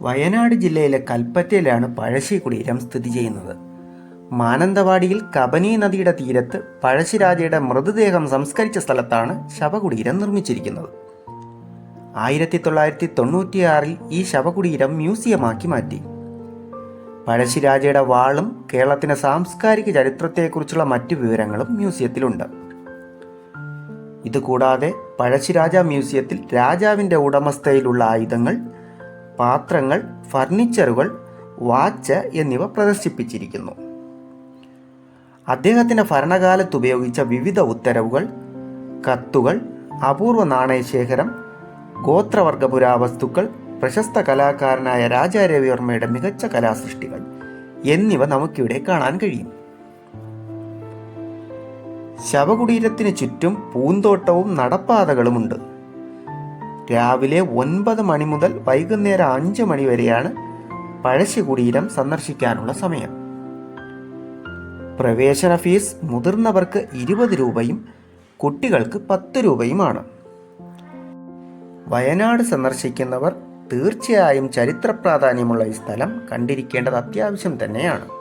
വയനാട് ജില്ലയിലെ കൽപ്പറ്റയിലാണ് പഴശ്ശി കുടീരം സ്ഥിതി ചെയ്യുന്നത്. മാനന്തവാടിയിൽ കബനി നദിയുടെ തീരത്ത് പഴശ്ശിരാജയുടെ മൃതദേഹം സംസ്കരിച്ച സ്ഥലത്താണ് ശവകുടീരം നിർമ്മിച്ചിരിക്കുന്നത്. ആയിരത്തി തൊള്ളായിരത്തി തൊണ്ണൂറ്റിയാറിൽ ഈ ശവകുടീരം മ്യൂസിയമാക്കി മാറ്റി. പഴശ്ശിരാജയുടെ വാളും കേരളത്തിന്റെ സാംസ്കാരിക ചരിത്രത്തെക്കുറിച്ചുള്ള മറ്റു വിവരങ്ങളും മ്യൂസിയത്തിലുണ്ട്. ഇതുകൂടാതെ പഴശ്ശിരാജ മ്യൂസിയത്തിൽ രാജാവിന്റെ ഉടമസ്ഥയിലുള്ള ആയുധങ്ങൾ പാത്രങ്ങൾ ഫർണിച്ചറുകൾ വാച്ച് എന്നിവ പ്രദർശിപ്പിച്ചിരിക്കുന്നു. അദ്ദേഹത്തിന്റെ ഭരണകാലത്ത് ഉപയോഗിച്ച വിവിധ ഉത്തരവുകൾ കത്തുകൾ അപൂർവ നാണയശേഖരം ഗോത്രവർഗ പുരാവസ്തുക്കൾ പ്രശസ്ത കലാകാരനായ രാജാരവിവർമ്മയുടെ മികച്ച കലാസൃഷ്ടികൾ എന്നിവ നമുക്കിവിടെ കാണാൻ കഴിയും. ശവകുടീരത്തിന് ചുറ്റും പൂന്തോട്ടവും നടപ്പാതകളുമുണ്ട്. രാവിലെ ഒൻപത് മണി മുതൽ വൈകുന്നേരം അഞ്ച് മണി വരെയാണ് പഴശ്ശി കുടീരം സന്ദർശിക്കാനുള്ള സമയം. പ്രവേശന ഫീസ് മുതിർന്നവർക്ക് ഇരുപത് രൂപയും കുട്ടികൾക്ക് പത്ത് രൂപയുമാണ്. വയനാട് സന്ദർശിക്കുന്നവർ തീർച്ചയായും ചരിത്ര പ്രാധാന്യമുള്ള ഈ സ്ഥലം കണ്ടിരിക്കേണ്ടത് അത്യാവശ്യം തന്നെയാണ്.